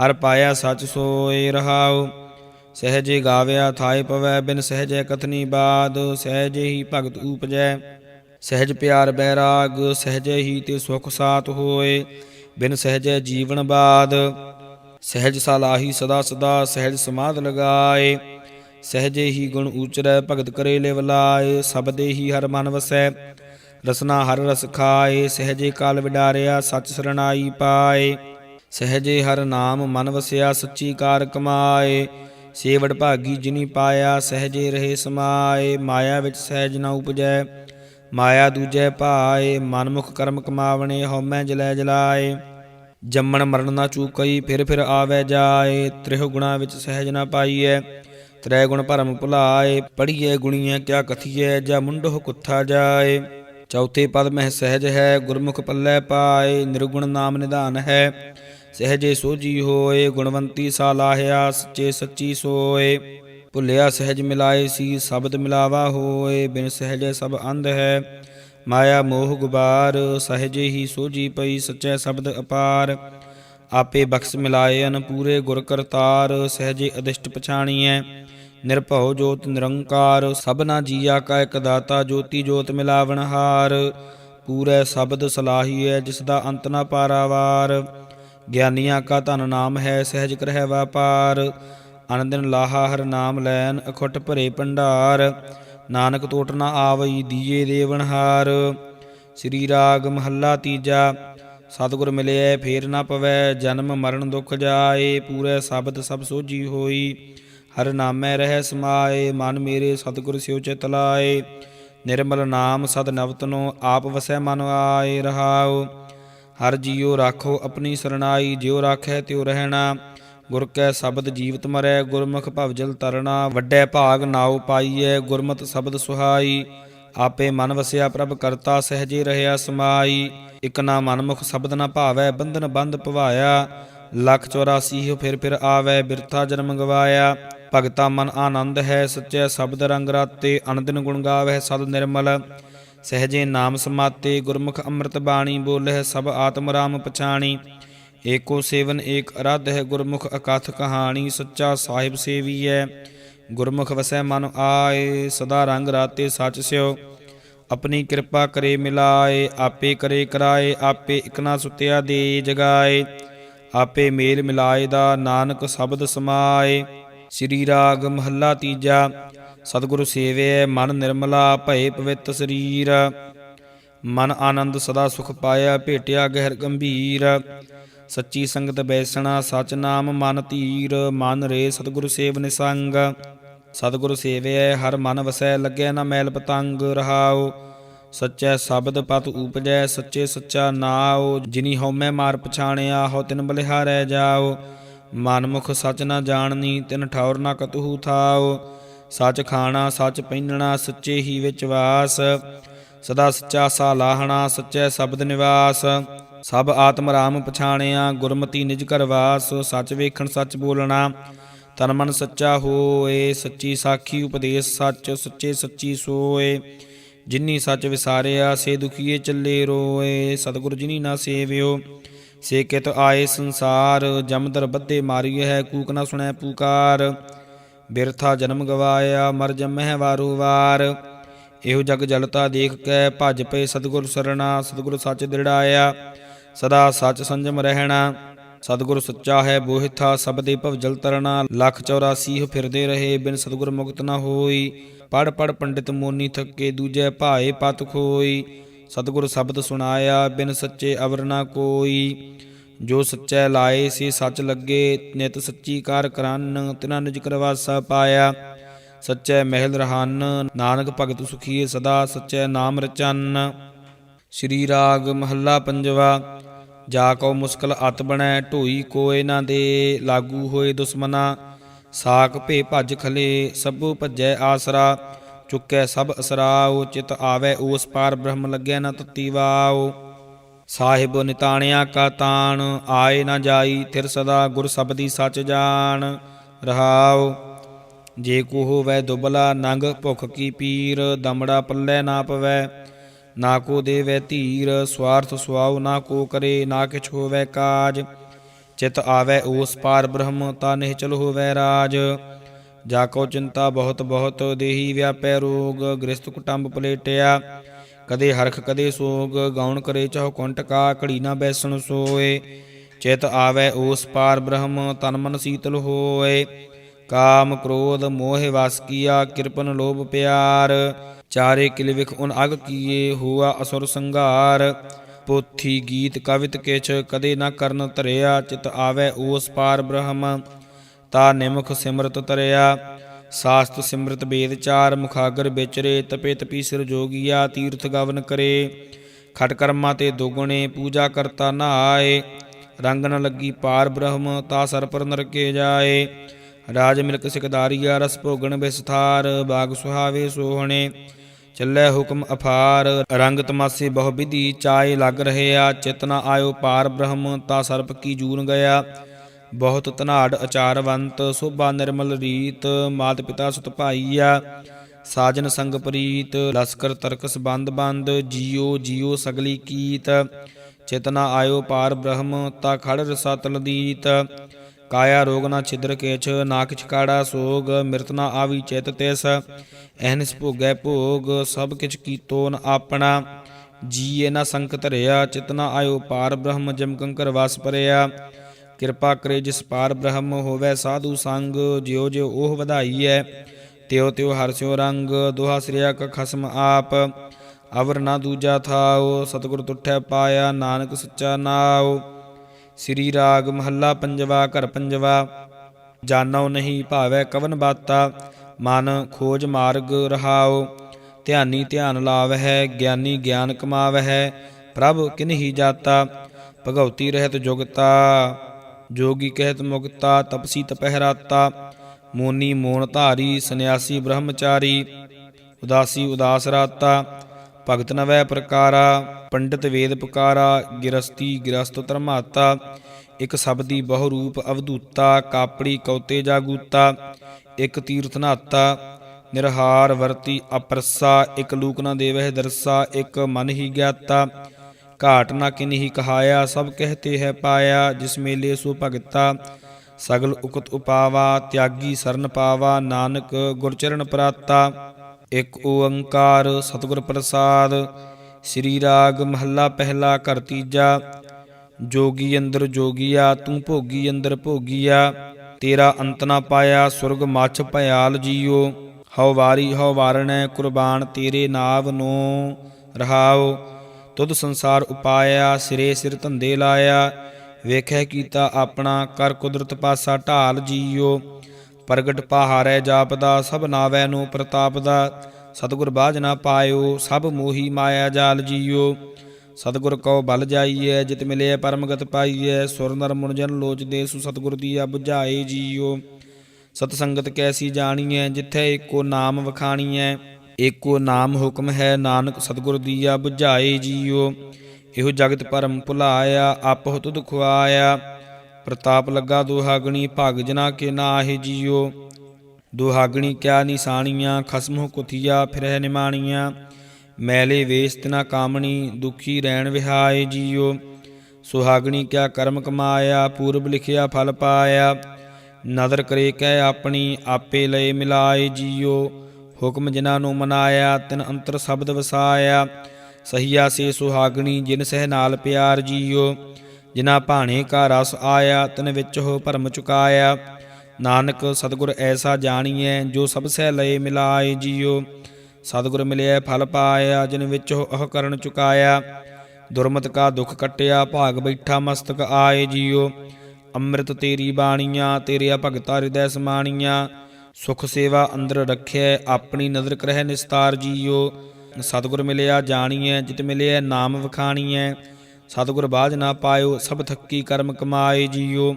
ਹਰ ਪਾਇਆ ਸਚ ਸੋਏ ਰਹਾਉ। ਸਹਿਜੇ ਗਾਵਿਆ ਥਾਏ ਪਵੈ, ਬਿਨ ਸਹਿਜੈ ਕਥਨੀ ਬਾਦ, ਸਹਜੇ ਹੀ ਭਗਤ ਉਪਜੈ। ਸਹਿਜ ਪਿਆਰ ਬੈਰਾਗ, ਸਹਜੇ ਹੀ ਤੇ ਸੁਖ ਸਾਤ ਹੋਏ, ਬਿਨ ਸਹਿਜੈ ਜੀਵਨ ਬਾਦ। ਸਹਿਜ ਸਲਾਹੀ ਸਦਾ ਸਦਾ ਸਹਿਜ ਸਮਾਧ ਲਗਾਏ, ਸਹਿਜੇ ਹੀ ਗੁਣ ਉਚਰੈ, ਭਗਤ ਕਰੇ ਲਿਵ ਲਾਏ, ਸਬਦੇ ਹੀ ਹਰ ਮਨ ਵਸੈ। ਰਸਨਾ ਹਰ ਰਸ ਖਾਏ, ਸਹਜੇ ਕਾਲ ਵਿਡਾਰਿਆ, ਸਚ ਸਰਣਾਈ ਪਾਏ। ਸਹਜੇ ਹਰ ਨਾਮ ਮਨ ਵਸਿਆ, ਸੱਚੀ ਕਾਰ ਕਮਾਏ। ਸੇਵੜ ਭਾਗੀ ਜਿਨੀ ਪਾਇਆ, ਸਹਜੇ ਰਹੇ ਸਮਾਏ। ਮਾਇਆ ਵਿੱਚ ਸਹਿਜ ਨਾ ਉਪਜੈ, ਮਾਇਆ ਦੂਜੈ ਭਾਏ। ਮਨਮੁਖ ਕਰਮ ਕਮਾਵਣੇ, ਹਉਮੈ ਜਲੈ ਜਲਾਏ। ਜੰਮਣ ਮਰਨ ਨਾ ਚੂਕਈ, ਫਿਰ ਫਿਰ ਆਵੈ ਜਾਏ। ਤ੍ਰਿਹ ਗੁਣਾ ਵਿੱਚ ਸਹਿਜ ਨਾ ਪਾਈਐ, ਤ੍ਰੈ ਗੁਣ ਭਰਮ ਭੁਲਾਏ। ਪੜੀਐ ਗੁਣੀਐ, ਕਿਆ ਕਥੀਐ, ਜਾਂ ਮੁੰਡੋ ਕੁੱਥਾ ਜਾਏ। ਚੌਥੇ ਪਦ ਮਹਿ ਸਹਿਜ ਹੈ, ਗੁਰਮੁਖ ਪੱਲੇ ਪਾਏ, ਨਿਰਗੁਣ ਨਾਮ ਨਿਧਾਨ ਹੈ। ਸਹਿਜੇ ਸੋਜੀ ਹੋਏ, ਗੁਣਵੰਤੀ ਸਾ ਲਾਹਿਆ, ਸੱਚੇ ਸੱਚੀ ਸੋਏ। ਭੁੱਲਿਆ ਸਹਿਜ ਮਿਲਾਏ ਸੀ, ਸ਼ਬਦ ਮਿਲਾਵਾ ਹੋਏ। ਬਿਨ ਸਹਿਜੇ ਸਭ ਅੰਧ ਹੈ, ਮਾਇਆ ਮੋਹ ਗੁਬਾਰ। ਸਹਿਜੇ ਹੀ ਸੋਜੀ ਪਈ, ਸੱਚੇ ਸ਼ਬਦ ਅਪਾਰ। ਆਪੇ ਬਖਸ਼ ਮਿਲਾਏ ਅਨ ਪੂਰੇ ਗੁਰ ਕਰਤਾਰ। ਸਹਿਜੇ ਅਦਿਸ਼ਟ ਪਛਾਣੀਐ ਨਿਰਭਉ ਜੋਤ ਨਿਰੰਕਾਰ ਸਭਨਾ ਜੀਆ ਕਾ ਇਕ ਦਾਤਾ, ਜੋਤੀ ਜੋਤ ਮਿਲਾਵਣ ਹਾਰ। ਪੂਰੇ ਸ਼ਬਦ ਸਲਾਹੀਐ, ਜਿਸ ਦਾ ਅੰਤ ਨਾ ਪਾਰਾਵਾਰ। ਗਿਆਨੀਆਂ ਕਾ ਧਨ ਨਾਮ ਹੈ, ਸਹਿਜ ਕਰਹਿ ਵਾਪਾਰ। ਅਨੰਦਨ ਲਾਹਾ ਹਰ ਨਾਮ ਲੈਨ, ਅਖੁੱਟ ਭਰੇ ਭੰਡਾਰ। ਨਾਨਕ ਟੋਟ ਨਾ ਆਵਈ, ਦੀਏ ਦੇਵਨਹਾਰ ਸ੍ਰੀ ਰਾਗ ਮਹੱਲਾ ਤੀਜਾ, ਸਤਿਗੁਰ ਮਿਲਿਆ ਫੇਰ ਨਾ ਪਵੈ, ਜਨਮ ਮਰਨ ਦੁਖ ਜਾਏ। ਪੂਰੇ ਸ਼ਬਦ ਸਭ ਸੋਜੀ ਹੋਈ। ਹਰ ਨਾਮੈ ਰਹਿ ਸਮਾਏ, ਮਨ ਮੇਰੇ ਸਤਿਗੁਰ ਸਿਉ ਚਿਤ ਲਾਏ। ਨਿਰਮਲ ਨਾਮ ਸਦ ਨਵਤਨੋ, ਆਪ ਵਸੈ ਮਨ ਆਏ ਰਹਾਉ। ਹਰ ਜੀਉ ਰਾਖੋ ਆਪਣੀ ਸਰਣਾਈ, ਜਿਉ ਰਾਖੈ ਤਿਉ ਰਹਿਣਾ। ਗੁਰ ਕੈ ਸ਼ਬਦ ਜੀਵਤ ਮਰੈ, ਗੁਰਮੁਖ ਭਵਜਲ ਤਰਣਾ। ਵੱਡੇ ਭਾਗ ਨਾਉ ਪਾਈਐ, ਗੁਰਮਤ ਸ਼ਬਦ ਸੁਹਾਈ। ਆਪੇ ਮਨ ਵਸਿਆ ਪ੍ਰਭ ਕਰਤਾ, ਸਹਜੇ ਰਹਿਆ ਸਮਾਈ। ਇਕ ਨਾ ਮਨਮੁਖ ਸ਼ਬਦ ਨਾ ਭਾਵੈ, ਬੰਧਨ ਬੰਧ ਭਵਾਇਆ ਲੱਖ 84 ਹੋ ਫਿਰ ਫਿਰ ਆਵੈ, ਬਿਰਥਾ ਜਨਮ ਗਵਾਇਆ। ਭਗਤਾ ਮਨ ਆਨੰਦ ਹੈ, ਸੱਚੇ ਸ਼ਬਦ ਰੰਗ ਰਾਤੇ ਅਨੰਦਨ ਗੁਣ ਗਾਵੈ ਸਦ ਨਿਰਮਲ। ਸਹਜੇ ਨਾਮ ਸਮਾਤੇ ਗੁਰਮੁਖ ਅੰਮ੍ਰਿਤ ਬਾਣੀ ਬੋਲਹਿ ਸਭ ਆਤਮ ਰਾਮ ਪਛਾਣੀ। ਏਕੋ ਸੇਵਨ ਏਕ ਅਰਾਧ ਹੈ ਗੁਰਮੁਖ ਅਕਥ ਕਹਾਣੀ, ਸੱਚਾ ਸਾਹਿਬ ਸੇਵੀ ਹੈ ਗੁਰਮੁਖ ਵਸੈ ਮਨ ਆਏ, ਸਦਾ ਰੰਗ ਰਾਤੇ ਸੱਚ ਸਿਓ। ਆਪਣੀ ਕਿਰਪਾ ਕਰੇ ਮਿਲਾਏ, ਆਪੇ ਕਰੇ ਕਰਾਏ, ਆਪੇ ਇਕਨਾ ਸੁਤਿਆ ਦੇ ਜਗਾਏ। ਆਪੇ ਮੇਲ ਮਿਲਾਏ ਦਾ ਨਾਨਕ ਸ਼ਬਦ ਸਮਾਏ। ਸ੍ਰੀ ਰਾਗ ਮਹੱਲਾ ਤੀਜਾ। ਸਤਿਗੁਰੂ ਸੇਵਿਐ ਮਨ ਨਿਰਮਲਾ, ਭਏ ਪਵਿੱਤ ਸਰੀਰ। ਮਨ ਆਨੰਦ ਸਦਾ ਸੁਖ ਪਾਇਆ, ਭੇਟਿਆ ਗਹਿਰ ਗੰਭੀਰ। ਸੱਚੀ ਸੰਗਤ ਬੈਸਣਾ ਸਚ ਨਾਮ ਮਨ ਧੀਰ। ਮਨ ਰੇ ਸਤਿਗੁਰੂ ਸੇਵ ਨਿਸੰਗ। ਸਤਿਗੁਰੂ ਸੇਵਿਐ ਹਰ ਮਨ ਵਸੈ, ਲੱਗੈ ਨਾ ਮੈਲ ਪਤੰਗ ਰਹਾਓ ਸੱਚੈ ਸ਼ਬਦ ਪਤ ਉਪਜੈ, ਸੱਚੇ ਸੱਚਾ ਨਾਉ। ਜਿਨੀ ਹਉਮੈ ਮਾਰ ਪਛਾਣਿਆ ਹੋ ਤਿਨ ਬਲਿਹਾਰੈ ਜਾਓ ਮਨਮੁਖ ਸਚ ਨਾ ਜਾਣਨੀ, ਤਿਨ ਠੌਰ ਨਾ ਕਤਹੂ ਥਾਉ। ਸਚ ਖਾਣਾ, ਸਚ ਪਹਿਨਣਾ ਸੱਚੇ ਹੀ ਵਿੱਚ ਵਾਸ। ਸਦਾ ਸੱਚਾ ਸਾ ਲਾਹਣਾ, ਸੱਚੇ ਸ਼ਬਦ ਨਿਵਾਸ। ਸਭ ਆਤਮ ਰਾਮ ਪਛਾਣਿਆ, ਗੁਰਮਤੀ ਨਿਜ ਕਰ ਵਾਸ। ਸੱਚ ਵੇਖਣ, ਸੱਚ ਬੋਲਣਾ, ਤਨ ਮਨ ਸੱਚਾ ਹੋਏ। ਸੱਚੀ ਸਾਖੀ ਉਪਦੇਸ਼ ਸੱਚ, ਸੱਚੇ ਸੱਚੀ ਸੋਏ। ਜਿਨੀ ਸੱਚ ਵਿਸਾਰਿਆ, ਸੇ ਦੁਖੀਏ ਚੱਲੇ ਰੋਏ। ਸਤਿਗੁਰ ਜਿਨੀ ਨਾ ਸੇਵਿਓ ਸੇ ਆਏ ਸੰਸਾਰ ਜਮਦਰ ਬੱਧੇ ਮਾਰੀ ਹੈ, ਕੂਕ ਨਾ ਸੁਣੈ ਪੁਕਾਰ। ਬਿਰਥਾ ਜਨਮ ਗਵਾਇਆ, ਮਰ ਜਮਹਿ ਵਾਰੂ ਵਾਰ। ਇਹੋ ਜਗ ਜਲਤਾ ਦੇਖ ਕੇ, ਭਜ ਪਏ ਸਤਿਗੁਰ ਸਰਣਾ, ਸਤਿਗੁਰ ਸੱਚ ਦ੍ਰਿੜਾਇਆ ਸਦਾ ਸੱਚ ਸੰਜਮ ਰਹਿਣਾ, ਸਤਿਗੁਰ ਸੱਚਾ ਹੈ ਬੋਹਿਥਾ ਸਬਦੇ ਭਵ ਜਲ ਤਰਣਾ। ਲੱਖ 84 ਹੋ ਫਿਰਦੇ ਰਹੇ, ਬਿਨ ਸਤਿਗੁਰ ਮੁਕਤ ਨਾ ਹੋਈ। ਪੜ ਪੜ ਪੰਡਿਤ ਮੋਨੀ ਥੱਕੇ, ਦੂਜੇ ਭਾਏ ਪਤ ਖੋਈ। ਸਤਿਗੁਰ ਸ਼ਬਦ ਸੁਣਾਇਆ, ਬਿਨ ਸੱਚੇ ਅਵਰ ਨਾ ਕੋਈ। ਜੋ ਸੱਚੈ ਲਾਏ, ਸੀ ਸੱਚ ਲੱਗੇ, ਨਿਤ ਸੱਚੀ ਕਾਰ ਕਰਨ ਤਿਨਾ ਨਿਜ ਕਰਵਾਸਾ ਪਾਇਆ। ਸੱਚੈ ਮਹਿਲ ਰਹਾਨ ਨਾਨਕ ਭਗਤ ਸੁਖੀਏ ਸਦਾ, ਸੱਚੈ ਨਾਮ ਰਚਨ। ਸ਼੍ਰੀ ਰਾਗ ਮਹੱਲਾ ਪੰਜਵਾ, ਜਾ ਕਉ ਮੁਸਕਲ ਅਤ ਬਣੈ, ਢੋਈ ਕੋਏ ਨਾ ਦੇ, ਲਾਗੂ ਹੋਏ ਦੁਸ਼ਮਨਾ। ਸਾਕ ਭੇ ਭੱਜ ਖਲੇ, ਸਭੂ ਭੱਜੈ ਆਸਰਾ। ਚੁੱਕੈ ਸਭ ਅਸਰਾਉ, ਚਿਤ ਆਵੈ ਓਸ ਪਾਰ ਬ੍ਰਹਮ ਲੱਗੈ ਨਾ ਤਤੀ ਵਾਉ ਸਾਹਿਬ ਨਿਤਾਣਿਆ ਕਾ ਤਾਣ, ਆਏ ਨਾ ਜਾਈ ਥਿਰ ਸਦਾ ਗੁਰ ਸਬਦੀ ਸਚ ਜਾਣ, ਰਹਾਉ। ਜੇ ਕੋ ਹੋਵੈ ਦੁਬਲਾ, ਨੰਗ ਭੁਖ ਕੀ ਪੀਰ, ਦਮੜਾ ਪੱਲੇ ਨਾ ਪਵੈ। ਨਾ ਕੋ ਦੇਵੈ ਧੀਰ, ਸਵਾਰਥ ਸੁਆਉ ਨਾ ਕੋ ਕਰੇ, ਨਾ ਕਿਛ ਹੋਵੈ ਕਾਜ। ਚਿਤ ਆਵੈ ਓਸ ਪਾਰ ਬ੍ਰਹਮ, ਤਾ ਨਿਹਚਲ ਹੋਵੈ ਰਾਜ। ਜਾ ਕੋ ਚਿੰਤਾ ਬਹੁਤ ਬਹੁਤ, ਦੇਹੀ ਵਿਆਪੈ ਰੋਗ, ਗ੍ਰਸਤ ਕੁਟੰਬ ਪਲੇਟਿਆ। ਕਦੇ ਹਰਖ, ਕਦੇ ਸੋਗ, ਗਾਉਣ ਕਰੇ ਚਾਹ ਕੁੰਟਕਾ ਘੜੀ ਨਾ ਬੈਸਣ ਸੋਏ। ਚਿਤ ਆਵੈ ਓਸ ਪਾਰ ਬ੍ਰਹਮ, ਤਨ ਮਨ ਸੀਤਲ ਹੋਏ। ਕਾਮ ਕ੍ਰੋਧ, ਮੋਹ ਵਸ ਕੀਆ, ਕਿਰਪਨ ਲੋਭ ਪਿਆਰ। ਚਾਰੇ ਕਿਲ ਵਿਖ ਉਨ ਅਗ ਕੀਏ, ਹੋਆ ਅਸੁਰ ਸੰਘਾਰ। ਪੋਥੀ ਗੀਤ ਕਵਿਤ ਕਿਛ, ਕਦੇ ਨਾ ਕਰਨ ਧਰਿਆ। ਚਿਤ ਆਵੈ ਓਸ ਪਾਰ ਬ੍ਰਹਮ। ਤਾ ਨਿਮਖ ਸਿਮਰਤ ਤਰਿਆ, ਸਾਸਤ ਸਿਮਰਤ ਬੇਦ ਚਾਰ, ਮੁਖਾਗਰ ਵਿਚਰੇ, ਤਪੇ ਤਪੀ ਸਿਰ ਜੋਗੀਆ, ਤੀਰਥ ਗਵਨ ਕਰੇ। ਖਟ ਕਰਮਾਂ ਤੇ ਦੋਗਣੇ, ਪੂਜਾ ਕਰਤਾ ਨਹਾਏ। ਰੰਗ ਨ ਲੱਗੀ ਪਾਰ ਬ੍ਰਹਮ, ਤਾ ਸਰ ਪਰ ਨਰਕੇ ਜਾਏ। ਰਾਜ ਮਿਲਕ ਸਿਕਦਾਰੀਆ ਰਸ ਭੋਗਣ ਵਿਸਥਾਰ, ਬਾਗ ਸੁਹਾਵੇ ਸੋਹਣੇ। ਚੱਲੇ ਹੁਕਮ ਅਫਾਰ ਰੰਗ ਤਮਾਸੇ ਬਹੁ ਵਿਧੀ, ਚਾਏ ਲੱਗ ਰਹਿਆ ਚਿਤਨਾ ਆਇਓ ਪਾਰ ਬ੍ਰਹਮ, ਤਾ ਸਰਪ ਕੀ ਜੂਨ ਗਿਆ। ਬਹੁਤ ਧਨਾੜ, ਅਚਾਰਵੰਤ, ਸੋਭਾ ਨਿਰਮਲ ਰੀਤ, ਮਾਤ ਪਿਤਾ ਸੁਤ ਭਾਈਆ, ਸਾਜਨ ਸੰਗ ਪ੍ਰੀਤ, ਲਸਕਰ ਤਰਕਸ ਬੰਦ ਬੰਦ, ਜੀਓ ਜੀਓ ਸਗਲੀ ਕੀਤ, ਚੇਤਨਾ ਆਇਓ ਪਾਰ ਬ੍ਰਹਮ, ਤਾ ਖੜ ਰਸਾ ਤਲਦੀਤ ਕਾਇਆ ਰੋਗ ਨਾ ਛਿਦਰ ਕੇਛ ਨਾ ਕਿਛ ਕਾੜਾ ਸੋਗ, ਮਿਰਤ ਨਾ ਆਵੀ ਚਿਤ ਤਿਸ ਐਨਸ ਭੋਗੈ ਭੋਗ, ਸਭ ਕਿਛ ਕੀਤੋ ਨ ਆਪਣਾ, ਜੀਏ ਨਾ ਸੰਕ ਧਰਿਆ, ਚਿਤਨਾ ਆਇਓ ਪਾਰ ਬ੍ਰਹਮ, ਜਮ ਕੰਕਰ ਵਸ ਪਰਿਆ ਕਿਰਪਾ ਕਰੇ ਜਿਸ ਪਾਰ ਬ੍ਰਹਮ ਹੋਵੇ ਸਾਧੂ ਸੰਗ, ਜਿਉ ਜਿਉ ਉਹ ਵਧਾਈਐ। ਤਿਉ ਤਿਉ ਹਰਸਿਓ ਰੰਗ, ਦੁਹਾ ਸ੍ਰਿਆ ਕ ਖਸਮ ਆਪ। ਅਵਰ ਨਾ ਦੂਜਾ ਥਾਉ, ਸਤਿਗੁਰ ਤੁਠੈ ਪਾਇਆ ਨਾਨਕ ਸੱਚਾ ਨਾਉ। ਸ੍ਰੀ ਰਾਗ ਮਹੱਲਾ ਪੰਜਵਾ, ਘਰ ਪੰਜਵਾ। ਜਾਣਉ ਨਹੀਂ ਭਾਵੈ ਕਵਨ ਬਾਤਾ, ਮਨ ਖੋਜ ਮਾਰਗ ਰਹਾਉ। ਧਿਆਨੀ ਧਿਆਨ ਲਾਵਹਿ, ਗਿਆਨੀ ਗਿਆਨ ਕਮਾਵਹਿ। ਪ੍ਰਭ ਕਿਨਹੀ ਜਾਤਾ, ਭਗਉਤੀ ਰਹਿਤ ਜੁਗਤਾ। ਜੋਗੀ ਕਹਿਤ ਮੁਕਤਾ, ਤਪਸੀ ਤਪਹਿਰਾਤਾ, ਮੋਨੀ ਮੋਨ ਧਾਰੀ, ਸੰਨਿਆਸੀ ਬ੍ਰਹਮਚਾਰੀ, ਉਦਾਸੀ ਉਦਾਸ ਰਾਤਾ ਭਗਤ ਨਵੈ ਪ੍ਰਕਾਰਾ, ਪੰਡਿਤ ਵੇਦ ਪੁਕਾਰਾ, ਗਿਰਸਤੀ ਗਿਰਸਤ ਧਰਮਾਤਾ, ਇਕ ਸਬਦੀ ਬਹੁ ਰੂਪ ਅਵਧੂਤਾ, ਕਾਪੜੀ ਕੌਤੇ ਜਾਗੂਤਾ, ਇਕ ਤੀਰਥ ਨਾਤਾ ਨਿਰਹਾਰ ਵਰਤੀ ਅਪਰਸਾ, ਇਕ ਲੂਕ ਨਾ ਦੇਵਹਿ ਦਰਸਾ, ਇਕ ਮਨ ਹੀ ਗਿਆਤਾ ਘਾਟ ਨਾ ਕਿਨਹੀ ਕਹਾਇਆ, ਸਭ ਕਹਤੇ ਹੈ ਪਾਇਆ, ਜਿਸ ਮੇਲੇ ਸੋ ਭਗਤਾ। ਸਗਲ ਉਕਤ ਉਪਾਵਾ, ਤਿਆਗੀ ਸਰਨ ਪਾਵਾ, ਨਾਨਕ ਗੁਰ ਚਰਨ ਪ੍ਰਾਤਾ। ਇਕ ਓੰਕਾਰ ਸਤਿਗੁਰ ਪ੍ਰਸਾਦ, ਸ੍ਰੀ ਰਾਗ ਮਹੱਲਾ ਪਹਿਲਾ ਘਰ ਤੀਜਾ। ਜੋਗੀ ਅੰਦਰ ਜੋਗੀਆ, ਤੂੰ ਭੋਗੀ ਅੰਦਰ ਭੋਗੀਆ। ਤੇਰਾ ਅੰਤ ਨਾ ਪਾਇਆ, ਸੁਰਗ ਮੱਛ ਭਿਆਲ ਜੀਓ। ਹਉ ਵਾਰੀ ਹਉ ਵਾਰਣੈ, ਕੁਰਬਾਨ ਤੇਰੇ ਨਾਵ ਨੂੰ ਰਹਾਉ ਤੁਧ ਸੰਸਾਰ ਉਪਾਇਆ, ਸਿਰੇ ਸਿਰ ਧੰਦੇ ਲਾਇਆ। ਵੇਖੈ ਕੀਤਾ ਆਪਣਾ, ਕਰ ਕੁਦਰਤ ਪਾਸਾ ਢਾਲ ਜੀਓ। ਪ੍ਰਗਟ ਪਹਾੜੈ ਜਾਪਦਾ, ਸਭ ਨਾਵੈ ਨੂੰ ਪ੍ਰਤਾਪ ਦਾ ਸਤਿਗੁਰ ਬਾਝ ਨਾ ਪਾਇਓ, ਸਭ ਮੋਹੀ ਮਾਇਆ ਜਾਲ ਜੀਓ। ਸਤਿਗੁਰ ਕਉ ਬਲ ਜਾਈਐ, ਜਿਤ ਮਿਲਿਐ ਪਰਮਗਤ ਪਾਈਐ। ਸੁਰ ਨਰ ਮੁਨ ਜਨ ਲੋਚਦੇ ਸੁ ਸਤਿਗੁਰ ਦੀਆ 부ਝਾਏ ਜੀਓ। ਸਤ ਸੰਗਤ ਕੈਸੀ ਜਾਣੀਐ, ਜਿੱਥੈ ਏਕੋ ਨਾਮ ਵਖਾਣੀਐ। ਏਕੋ ਨਾਮ ਹੁਕਮ ਹੈ, ਨਾਨਕ ਸਤਿਗੁਰ ਦੀਆ 부ਝਾਏ ਜੀਓ। ਇਹੋ ਜਗਤ ਪਰਮ ਭੁਲਾਇਆ, ਆਪਹੁ ਤੁਧ ਖੁਆਇਆ। ਪ੍ਰਤਾਪ ਲੱਗਾ ਦੁਹਾਗਣੀ, ਭਗ ਜਨਾ ਕੇ ਨਾਹਿ ਜੀਓ। ਦੁਹਾਗਣੀ ਕਿਆ ਨਿਸ਼ਾਨੀਆਂ, ਖਸਮੋ ਕੁਥੀਆ ਫਿਰਹਿ ਨਿਮਾਣੀਆਂ। ਮੈਲੇ ਵੇਸ ਤਿਨਾ ਕਾਮਣੀ, ਦੁਖੀ ਰਹਿਣ ਵਿਹਾਏ ਜੀਓ। ਸੁਹਾਗਣੀ ਕਿਆ ਕਰਮ ਕਮਾਇਆ, ਪੂਰਬ ਲਿਖਿਆ ਫਲ ਪਾਇਆ। ਨਦਰ ਕਰੇ ਕਹਿ ਆਪਣੀ, ਆਪੇ ਲਏ ਮਿਲਾਏ ਜੀਓ। ਹੁਕਮ ਜਿਨ੍ਹਾਂ ਨੂੰ ਮਨਾਇਆ, ਤਿਨ ਅੰਤਰ ਸ਼ਬਦ ਵਸਾਇਆ। ਸਹੀਆ ਸੇ ਸੁਹਾਗਣੀ, ਜਿਨ ਸਹਿ ਨਾਲ ਪਿਆਰ ਜੀਓ। ਜਿਨ੍ਹਾਂ ਭਾਣੇ ਕਾ ਰਸ ਆਇਆ, ਤਿਨ ਵਿੱਚ ਹੋ ਭਰਮ ਚੁਕਾਇਆ। ਨਾਨਕ, ਸਤਿਗੁਰ ਐਸਾ ਜਾਣੀਐ, ਜੋ ਸਭ ਸਹਿ ਲਏ ਮਿਲਾਏ ਜੀਓ। ਸਤਿਗੁਰ ਮਿਲਿਆ ਫਲ ਪਾਇਆ, ਜਿਨ ਵਿੱਚ ਹੋ ਅਹ ਕਰਨ ਚੁਕਾਇਆ। ਦੁਰਮਤ ਕਾ ਦੁਖ ਕਟਿਆ, ਭਾਗ ਬੈਠਾ ਮਸਤਕ ਆਏ ਜੀਓ। ਅੰਮ੍ਰਿਤ ਤੇਰੀ ਬਾਣੀਆਂ ਤੇਰੀਆ ਭਗਤਾ ਹਿਰਦੈ ਸਮਾਣੀਆਂ। ਸੁਖ ਸੇਵਾ ਅੰਦਰ ਰੱਖਿਆ ਆਪਣੀ ਨਜ਼ਰ ਕਰਹਿ ਨਿਸਤਾਰ ਜੀਓ। ਸਤਿਗੁਰ ਮਿਲਿਆ, ਜਾਣੀਐ, ਜਿਤ ਮਿਲਿਆ ਨਾਮ ਵਖਾਣੀਐ। ਸਤਿਗੁਰ ਬਾਝ ਨਾ ਪਾਇਓ, ਸਭ ਥੱਕੀ ਕਰਮ ਕਮਾਏ ਜੀਓ।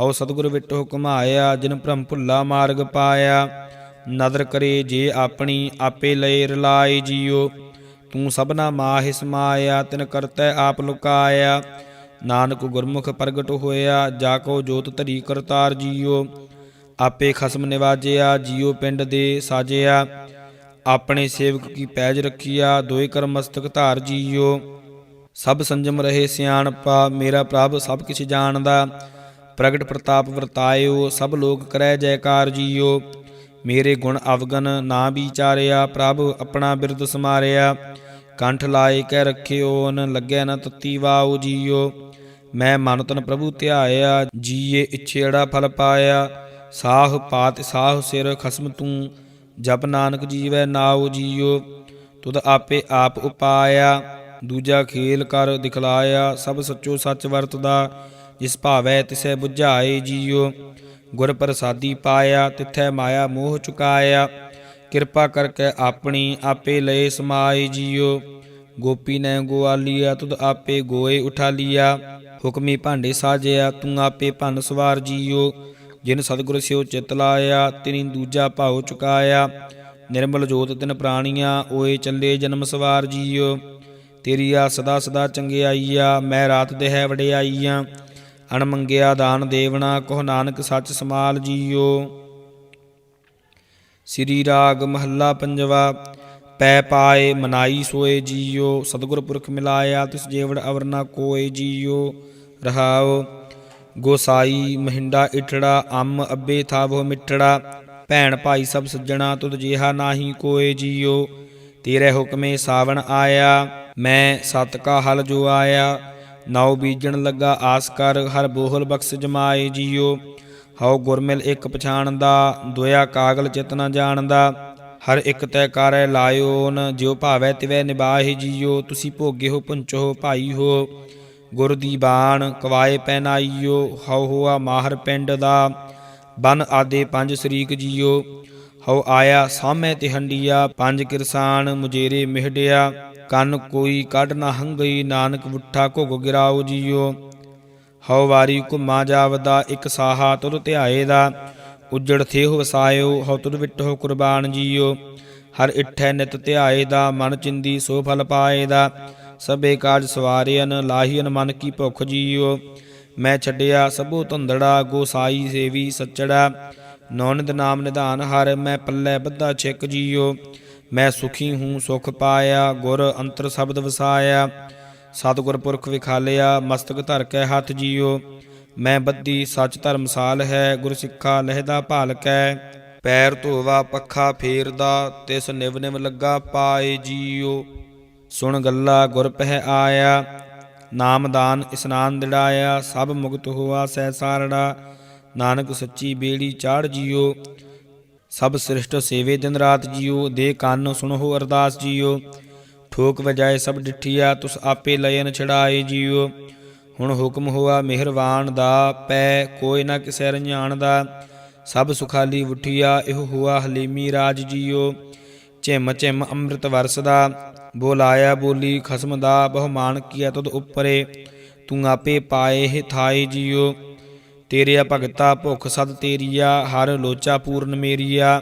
ਹਉ ਸਤਿਗੁਰ ਵਿਟੋ ਕਮਾਇਆ ਜਿਨ ਭ੍ਰਮ ਭੁੱਲਾ ਮਾਰਗ ਪਾਇਆ। ਨਦਰ ਕਰੇ ਜੇ ਆਪਣੀ, ਆਪੇ ਲਏ ਰਲਾਏ ਜੀਓ। ਤੂੰ ਸਭਨਾ ਮਾਹਿ ਸਮਾਇਆ, ਤਿਨ ਕਰਤੈ ਆਪ ਲੁਕਾਇਆ। ਨਾਨਕ ਗੁਰਮੁਖ ਪ੍ਰਗਟ ਹੋਇਆ, ਜਾ ਕੋ ਜੋਤ ਧਰੀ ਕਰਤਾਰ ਜੀਓ। ਆਪੇ ਖਸਮ ਨਿਵਾਜਿਆ ਜੀਓ ਪਿੰਡ ਦੇ ਸਾਜਿਆ। ਆਪਣੇ ਸੇਵਕ ਕੀ ਪੈਜ ਰੱਖੀਆ, ਦੋਏ ਕਰ ਮਸਤਕ ਧਾਰ ਜੀਓ ਸਭ ਸੰਜਮ ਰਹੇ ਸਿਆਣਪਾ, ਮੇਰਾ ਪ੍ਰਭ ਸਭ ਕਿਛ ਜਾਣਦਾ। ਪ੍ਰਗਟ ਪ੍ਰਤਾਪ ਵਰਤਾਇਓ, ਸਭ ਲੋਕ ਕਰੈ ਜੈਕਾਰ ਜੀਓ ਮੇਰੇ ਗੁਣ ਅਵਗਨ ਨਾ ਵਿਚਾਰਿਆ, ਪ੍ਰਭ ਆਪਣਾ ਬਿਰਦ ਸਮਾਰਿਆ। ਕੰਠ ਲਾਏ ਕਹਿ ਰੱਖਿਓ, ਨ ਲੱਗੈ ਨ ਤਤੀ ਵਾਉ ਜੀਓ ਮੈਂ ਮਨ ਤਨ ਪ੍ਰਭੂ ਧਿਆਇਆ, ਜੀਏ ਇਛੇੜਾ ਫਲ ਪਾਇਆ। ਸਾਹ ਪਾਤ ਸਾਹ ਸਿਰ ਖਸਮ ਤੂੰ, ਜਪ ਨਾਨਕ ਜੀਵੈ ਨਾਉ ਜੀਓ ਤੁਧ ਆਪੇ ਆਪ ਉਪਾਇਆ, ਦੂਜਾ ਖੇਲ ਕਰ ਦਿਖਲਾਇਆ, ਸਭ ਸੱਚੋ ਸੱਚ ਵਰਤਦਾ, ਜਿਸ ਭਾਵੈ ਤਿਸੈ 부ਝਾਏ ਜੀਓ ਗੁਰ ਪ੍ਰਸਾਦੀ ਪਾਇਆ, ਤਿਥੈ ਮਾਇਆ ਮੋਹ ਚੁਕਾਇਆ, ਕਿਰਪਾ ਕਰਕੇ ਆਪਣੀ ਆਪੇ ਲਏ ਸਮਾਏ ਜੀਓ ਗੋਪੀ ਨੇ ਗੋਆਲੀਆ ਤੁਧ ਆਪੇ ਗੋਏ ਉਠਾ ਲਿਆ, ਹੁਕਮੀ ਭਾਂਡੇ ਸਾਜਿਆ, ਤੂੰ ਆਪੇ ਭੰਨ ਸਵਾਰ ਜੀਓ ਜਿਨ ਸਤਿਗੁਰ ਸਿਓ ਚਿਤ ਲਾਇਆ, ਤਿਨੀ ਦੂਜਾ ਭਾਉ ਚੁਕਾਇਆ। ਨਿਰਮਲ ਜੋਤ ਤਿਨ ਪ੍ਰਾਣੀਆਂ, ਓਏ ਚੱਲੇ ਜਨਮ ਸਵਾਰ ਜੀਓ। ਤੇਰੀ ਆ ਸਦਾ ਸਦਾ ਚੰਗਿਆਈਆ ਮੈਂ ਰਾਤ ਦੇ ਹੈ ਵਡਿਆਈਆਂ ਅਣਮੰਗਿਆ ਦਾਨ ਦੇਵਣਾ, ਕੋਹ ਨਾਨਕ ਸੱਚ ਸਮਾਲ ਜੀਓ। ਸ੍ਰੀ ਰਾਗ ਮਹੱਲਾ ਪੰਜਵਾ, ਪੈ ਪਾਏ ਮਨਾਈ ਸੋਏ ਜੀਓ। ਸਤਿਗੁਰ ਪੁਰਖ ਮਿਲਾਇਆ, ਤਿਸ ਜੇਵੜ ਅਵਰ ਨਾ ਕੋਏ ਜੀਓ। ਰਹਾਓ ਗੋਸਾਈ, ਮਹਿੰਡਾ ਇਟੜਾ, ਅੰਮ ਅੱਬੇ ਥਾਵੋ ਮਿੱਟੜਾ, ਭੈਣ ਭਾਈ ਸਭ ਸੱਜਣਾ ਤੁਧ ਜਿਹਾ ਨਾਹੀ ਕੋਏ ਜੀਓ। ਤੇਰੇ ਹੁਕਮੇ ਸਾਵਣ ਆਇਆ, ਮੈਂ ਸਤ ਕਾ ਹਲ ਜੋ ਆਇਆ। ਨਾਉ ਬੀਜਣ ਲੱਗਾ ਆਸ ਕਰ, ਹਰ ਬੋਹਲ ਬਖਸ਼ ਜਮਾਏ ਜੀਓ। ਹਉ ਗੁਰਮਿਲ ਇੱਕ ਪਛਾਣਦਾ ਦੁਆ ਕਾਗਲ ਚਿਤ ਨਾ ਜਾਣਦਾ। ਹਰ ਇੱਕ ਤੈ ਕਾਰੈ ਲਾਇਓ, ਨ ਜਿਉ ਭਾਵੈ ਤਿਵੈ ਨਿਬਾਹਿ ਜੀਓ। ਤੁਸੀਂ ਭੋਗੇ ਹੋ ਪੁੰਚੋ, ਭਾਈ ਹੋ। ਗੁਰ ਦੀ ਬਾਣ ਕਵਾਏ ਪੈਨਾਈਓ ਹਉ ਹੋਆ ਮਾਹਰ ਪਿੰਡ ਦਾ, ਬਨ ਆਦੇ ਪੰਜ ਸਰੀਕ ਜੀਓ। ਹਉ ਆਇਆ ਸਾਹਮਣੇ ਤੇ ਹੰਡੀਆ, ਪੰਜ ਕਿਰਸਾਨ ਮੁਜੇਰੇ ਮਿਹਡਿਆ। ਕੰਨ ਕੋਈ ਕੱਢ ਨਾ ਹੰਗਈ, ਨਾਨਕ ਵੁੱਠਾ ਘੁਗ ਗਿਰਾਓ ਜੀਓ। ਹਉ ਵਾਰੀ ਘੁਮਾ ਜਾਵਦਾ, ਇਕ ਸਾਹਾ ਤੁਰ ਧਿਆਏ ਦਾ। ਉਜੜ ਥੇ ਹੋ ਵਸਾਇਓ, ਹਉ ਤੁਰ ਵਿਟੋ ਕੁਰਬਾਨ ਜੀਓ। ਹਰ ਇਠੈ ਨਿਤ ਧਿਆਏ ਦਾ, ਮਨ ਚਿੰਦੀ ਸੋ ਫਲ ਪਾਏ ਦਾ। ਸਭੇ ਕਾਜ ਸਵਾਰਿਆਨ ਲਾਹੀਨ ਮਨ ਕੀ ਭੁਖ ਜੀਓ। ਮੈਂ ਛੱਡਿਆ ਸਭੂ ਧੰਦੜਾ ਗੋਸਾਈ ਸੇਵੀ ਸੱਚੜਾ। ਨੌਨਿਦ ਨਾਮ ਨਿਧਾਨ ਹਰ, ਮੈਂ ਪੱਲੇ ਬੱਧਾ ਛਿਕ ਜੀਓ। ਮੈਂ ਸੁਖੀ ਹੂੰ ਸੁਖ ਪਾਇਆ, ਗੁਰ ਅੰਤਰ ਸ਼ਬਦ ਵਸਾਇਆ। ਸਤਿਗੁਰ ਪੁਰਖ ਵਿਖਾਲਿਆ, ਮਸਤਕ ਧਰ ਕੇ ਹੱਥ ਜੀਓ। ਮੈਂ ਬੱਦੀ ਸੱਚ ਧਰਮਸਾਲ ਹੈ, ਗੁਰ ਸਿੱਖਾ ਲਹਿਦਾ ਭਾਲਕੈ ਪੈਰ ਧੋਵਾ, ਪੱਖਾ ਫੇਰਦਾ, ਤਿਸ ਨਿਵ ਨਿਵ ਲੱਗਾ ਪਾਏ ਜੀਓ। ਸੁਣ ਗੱਲਾ ਗੁਰ ਪਹਿ ਆਇਆ ਨਾਮਦਾਨ ਇਸਨਾਨ ਦਿੜਾਇਆ, ਸਭ ਮੁਕਤ ਹੋਆ ਸਹਿ ਸਾਰੜਾ। ਨਾਨਕ ਸੱਚੀ ਬੇੜੀ ਚਾੜ ਜਿਓ, ਸਭ ਸ੍ਰਿਸ਼ਟ ਸੇਵੇ ਦਿਨ ਰਾਤ ਜੀਓ, ਦੇ ਕੰਨ ਸੁਣੋ ਅਰਦਾਸ ਜੀਓ। ਠੋਕ ਵਜਾਏ ਸਭ ਡਿਠੀਆ, ਤੁਸ ਆਪੇ ਲਯਨ ਛੜਾਏ ਜੀਓ। ਹੁਣ ਹੁਕਮ ਹੋਆ ਮਿਹਰਵਾਨ ਦਾ, ਪੈ ਕੋਈ ਨਾ ਕਿਸੈ ਰഞ്ഞਾਣ ਦਾ। ਸਭ ਸੁਖਾਲੀ ਉਠੀਆ, ਇਹ ਹੋਆ ਹਲੀਮੀ ਰਾਜ ਜੀਓ। ਝਿਮ ਝਿਮ ਅੰਮ੍ਰਿਤ ਵਰਸਦਾ ਬੋਲਾਇਆ ਬੋਲੀ, ਖਸਮ ਦਾ ਬਹੁਮਾਨ ਕੀਆ ਤਦ ਉਪਰੇ। ਤੂੰ ਆਪੇ ਪਾਏ ਹੈ ਥਾਏ ਜੀਓ। ਤੇਰੇ ਭਗਤਾ ਭੁਖ ਸਦ ਤੇਰੀਆ, ਹਰ ਲੋਚਾ ਪੂਰਨ ਮੇਰੀਆ।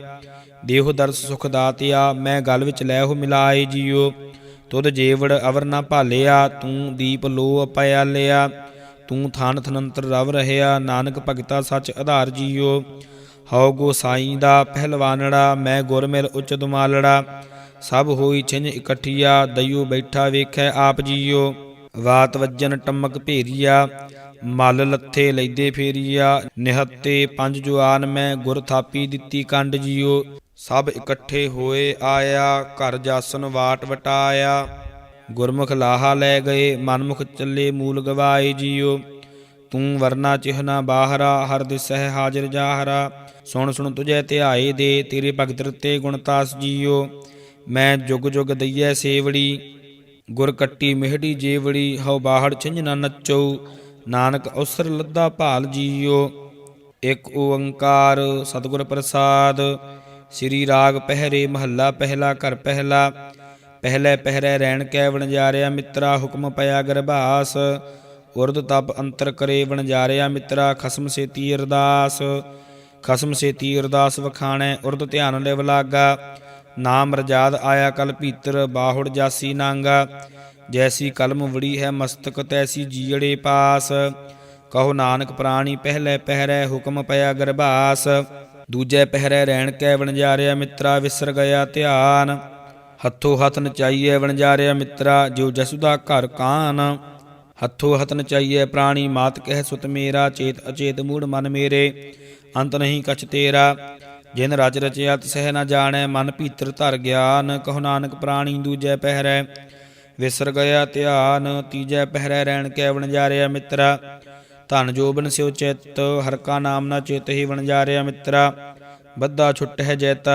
ਦੇਹ ਦਰਸ ਸੁਖ ਦਾਤਿਆ, ਮੈਂ ਗਲ ਵਿੱਚ ਲੈ ਹੋ ਮਿਲਾਏ ਜੀਓ। ਤੁਧ ਜੇਵੜ ਅਵਰ ਨਾ ਭਾਲਿਆ, ਤੂੰ ਦੀਪ ਲੋ ਅਪਿਆ ਲਿਆ। ਤੂੰ ਥਾਨ ਥਨੰਤਰ ਰਵ ਰਹਿਆ, ਨਾਨਕ ਭਗਤਾ ਸੱਚ ਆਧਾਰ ਜੀਓ। ਹਉ ਗੋਸਾਈ ਦਾ ਪਹਿਲਵਾਨੜਾ, ਮੈਂ ਗੁਰ ਮਿਲ ਉਚ ਦੁਮਾਲੜਾ। ਸਭ ਹੋਈ ਛਿੰਝ ਇਕੱਠੀਆ, ਦਈਓ ਬੈਠਾ ਵੇਖੈ ਆਪ ਜੀਓ। ਵਾਤ ਵੱਜਨ ਟਮਕ ਭੇਰੀਆ, ਮਲ ਲੱਥੇ ਲੈਦੇ ਫੇਰੀਆ, ਨਿਹੱਤੇ ਪੰਜ ਜੁਆਨ ਮੈਂ ਗੁਰ ਥਾਪੀ ਦਿੱਤੀ ਕੰਡ ਜੀਓ। ਸਭ ਇਕੱਠੇ ਹੋਏ ਆਇਆ, ਘਰ ਜਾਸਨ ਵਾਟ ਵਟਾਇਆ। ਗੁਰਮੁਖ ਲਾਹਾ ਲੈ ਗਏ, ਮਨਮੁਖ ਚੱਲੇ ਮੂਲ ਗਵਾਏ ਜੀਓ। ਤੂੰ ਵਰਨਾ ਚਿਹਨਾ ਬਾਹਰਾ, ਹਰ ਦਿਸਹਿ ਹਾਜ਼ਰ ਜਾਹਰਾ। ਸੁਣ ਸੁਣ ਤੁਝੈ ਧਿਆਏ ਦੇ, ਤੇਰੇ ਭਗਤ ਤੇ ਗੁਣਤਾਸ ਜੀਓ। ਮੈਂ ਜੁਗ ਜੁਗ ਦਈਐ ਸੇਵੜੀ, ਗੁਰ ਕੱਟੀ ਮਿਹੜੀ ਜੇਵੜੀ, ਹਉ ਬਾਹੜ ਛਿੰਝ ਨਾ ਨੱਚੋ, ਨਾਨਕ ਅਵਸਰ ਲੱਦਾ ਭਾਲ ਜੀਓ। ਇਕ ਓੰਕਾਰ ਸਤਿਗੁਰ ਪ੍ਰਸਾਦ, ਸ੍ਰੀ ਰਾਗ ਪਹਿਰੇ ਮਹੱਲਾ ਪਹਿਲਾ ਘਰ ਪਹਿਲਾ, ਪਹਿਲੇ ਪਹਿਰੇ ਰਹਿਣ ਕੈ ਵਣਜਾਰਿਆ ਮਿੱਤਰਾ, ਹੁਕਮ ਪਿਆ ਗਰਭਾਸ। ਉਰਦ ਤਪ ਅੰਤਰ ਕਰੇ ਵਣਜਾਰਿਆ ਮਿੱਤਰਾ, ਖਸਮ ਸੇਤੀ ਅਰਦਾਸ। ਖਸਮ ਸੇਤੀ ਅਰਦਾਸ ਵਖਾਣੈ, ਉਰਦ ਧਿਆਨ ਲਿਵ ਲਾਗਾ। ਨਾਮ ਰਜਾਦ ਆਇਆ ਕਲ ਭੀਤਰ, ਬਾਹੁੜ ਜਾਸੀ ਨਾਂਗਾ। ਜੈਸੀ ਕਲਮ ਵੜੀ ਹੈ ਮਸਤਕ, ਤੈਸੀ ਜੀੜੇ ਪਾਸ। ਕਹੋ ਨਾਨਕ ਪ੍ਰਾਣੀ, ਪਹਿਲੇ ਪਹਿਰੇ ਹੁਕਮ ਪਿਆ ਗਰਭਾਸ ਦੂਜੇ ਪਹਿਰੇ ਰਹਿਣ ਕੈ ਵਣਜਾਰਿਆ ਮਿੱਤਰਾ, ਵਿਸਰ ਗਿਆ ਧਿਆਨ। ਹੱਥੋਂ ਹੱਥ ਨਚਾਈਐ ਵਣਜਾਰਿਆ ਮਿੱਤਰਾ ਜੋ ਜਸੁਦਾ ਘਰ ਕਾਨ। ਹੱਥੋਂ ਹੱਥ ਨਚਾਈਏ ਪ੍ਰਾਣੀ, ਮਾਤ ਕਹਿ ਸੁਤ ਮੇਰਾ, ਚੇਤ ਅਚੇਤ ਮੂੜ ਮਨ ਮੇਰੇ। ਅੰਤ ਨਹੀਂ ਕਛ ਤੇਰਾ। ਜਿਨ ਰਚ ਰਚਿਆ ਤਸਹਿ ਨਾ ਜਾਣੈ, ਮਨ ਭੀਤਰ ਧਰ ਗਿਆਨ, ਕਹੋ ਨਾਨਕ ਪ੍ਰਾਣੀ ਦੂਜੈ ਪਹਿਰੈ। ਵਿਸਰ ਗਿਆ ਧਿਆਨ, ਤੀਜੈ ਪਹਿਰੈ ਰਹਿਣ ਕੈ ਵਣਜਾਰਿਆ ਮਿੱਤਰਾ। ਧਨ ਜੋਬਨ ਸਿਉ ਚਿੱਤ, ਹਰ ਕਾ ਨਾਮ ਨਾ ਚਿਤ ਹੀ ਵਣਜਾਰਿਆ ਮਿੱਤਰਾ। ਬੱਧਾ ਛੁੱਟ ਹੈ ਜੈਤ।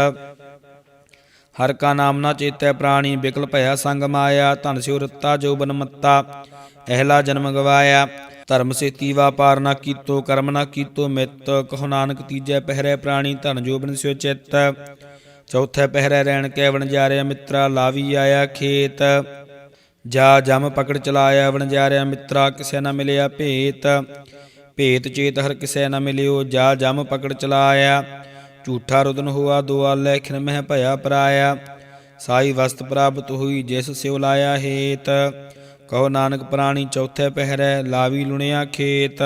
ਹਰ ਕਾ ਨਾਮ ਨਾ ਚੇਤੈ ਪ੍ਰਾਣੀ, ਬਿਕਲ ਭਇਆ ਸੰਗ ਮਾਇਆ। ਧਨ ਸਿਉ ਰਤਾ ਜੋਬਨ ਮੱਤਾ। ਅਹਲਾ ਜਨਮ ਗਵਾਇਆ। ਧਰਮ ਸੇਤੀ ਵਾਪਾਰ ਨਾ ਕੀਤੋ, ਕਰਮ ਨਾ ਕੀਤੋ, ਮਿੱਤ ਕਹੋ ਨਾਨਕ ਤੀਜੈ ਪਹਿਰੈ ਪ੍ਰਾਣੀ, ਧਨ ਜੋਬਨ ਸਿਉ ਚਿਤ। ਚੌਥੇ ਪਹਿਰੇ ਰਹਿਣ ਕੈ ਵਣਜਾਰਿਆ ਮਿੱਤਰਾ, ਲਾਵੀ ਆਇਆ ਖੇਤ। ਜਾ ਜਮ ਪਕੜ ਚਲਾਇਆ ਵਣਜਾਰਿਆ ਮਿੱਤਰਾ, ਕਿਸੇ ਨਾ ਮਿਲਿਆ ਭੇਤ। ਭੇਤ ਚੇਤ ਹਰ ਕਿਸੇ ਨਾ ਮਿਲਿਓ, ਜਾ ਜਮ ਪਕੜ ਚਲਾਇਆ। ਝੂਠਾ ਰੁਦਨ ਹੋਆ, ਦੁਆਲੇ ਖਿਨ ਮਹਿ ਭਇਆ ਪਰਾਇਆ। ਸਾਈ ਵਸਤ ਪ੍ਰਾਪਤ ਹੋਈ, ਜਿਸ ਸਿਉ ਲਾਇਆ ਹੇਤ। ਕਹੋ ਨਾਨਕ ਪ੍ਰਾਣੀ ਚੌਥੇ ਪਹਿਰੈ ਲਾਵੀ ਲੁਣਿਆ ਖੇਤ।